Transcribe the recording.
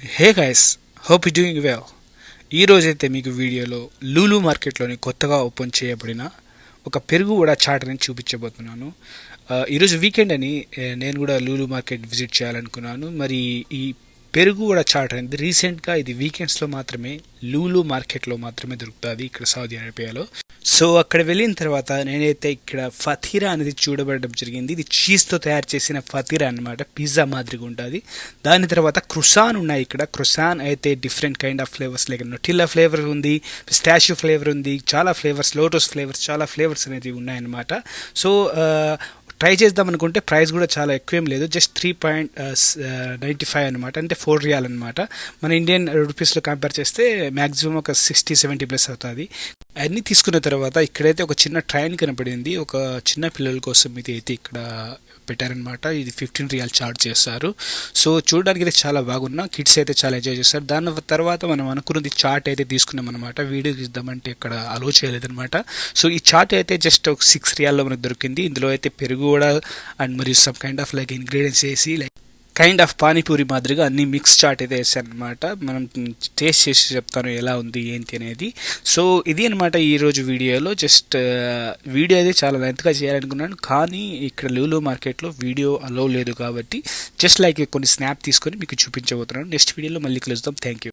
Hey guys hope you doing well ఈ రోజైతే మీకు వీడియోలో లూలు మార్కెట్లోని కొత్తగా ఓపెన్ చేయబడిన ఒక పెరుగు కూడా చాట్ అని చూపించబోతున్నాను ఈరోజు వీకెండ్ అని నేను కూడా లూలు మార్కెట్ విజిట్ చేయాలనుకున్నాను. మరి ఈ పెరుగు కూడా చాట్ అనేది రీసెంట్గా ఇది వీకెండ్స్లో మాత్రమే లూలు మార్కెట్లో మాత్రమే దొరుకుతుంది ఇక్కడ సౌదీ అరేబియాలో సో అక్కడ వెళ్ళిన తర్వాత నేనైతే ఇక్కడ ఫతీరా అనేది చూడబడడం జరిగింది. ఇది చీజ్తో తయారు చేసిన ఫతీరా అనమాట పిజ్జా మాదిరిగా ఉంటుంది. దాని తర్వాత క్రుసాన్ ఉన్నాయి ఇక్కడ. క్రుసాన్ అయితే different kind of flavours like Nutella flavour ఉంది స్టాచ్యూ ఫ్లేవర్ ఉంది చాలా ఫ్లేవర్స్ లోటస్ ఫ్లేవర్స్ చాలా ఫ్లేవర్స్ అనేది ఉన్నాయన్నమాట. సో ట్రై చేద్దాం అనుకుంటే ప్రైస్ కూడా చాలా ఎక్కువేం లేదు. Just three point ninety five అనమాట అంటే ఫోర్ రియాల్ అనమాట మన ఇండియన్ రూపీస్లో కంపేర్ చేస్తే మ్యాక్సిమం ఒక సిక్స్టీ సెవెంటీ ప్లస్ అవుతుంది. అన్నీ తీసుకున్న తర్వాత ఇక్కడైతే ఒక చిన్న ట్రైన్ కనపడింది. ఒక చిన్న పిల్లల కోసం ఇది అయితే ఇక్కడ పెట్టారనమాట ఇది ఫిఫ్టీన్ రియల్ చార్జ్ చేస్తారు. సో చూడడానికి అయితే చాలా బాగున్నా. కిడ్స్ అయితే చాలా ఎంజాయ్ చేస్తారు. దాని తర్వాత మనం అనుకున్నది చాట్ అయితే తీసుకున్నాం అనమాట వీడియో ఇద్దామంటే ఇక్కడ అలో చేయలేదన్నమాట. సో ఈ చాట్ అయితే జస్ట్ ఒక సిక్స్ రియాల్లో మనకు దొరికింది. ఇందులో అయితే పెరుగు కూడా అండ్ మరియు some kind of like ingredients వేసి లైక్ కైండ్ ఆఫ్ పానీపూరి మాదిరిగా అన్ని మిక్స్ చాట్ అయితే వేసాను అనమాట మనం టేస్ట్ చేసి చెప్తాను ఎలా ఉంది ఏంటి అనేది. సో ఇది అనమాట ఈరోజు వీడియోలో. జస్ట్ uh, వీడియో అయితే చాలా లెంత్గా చేయాలనుకున్నాను. కానీ ఇక్కడ లూలో మార్కెట్లో వీడియో అలో లేదు కాబట్టి జస్ట్ లైక్ కొన్ని స్నాప్ తీసుకొని మీకు చూపించబోతున్నాను. నెక్స్ట్ వీడియోలో మళ్ళీ కలుద్దాం. Thank you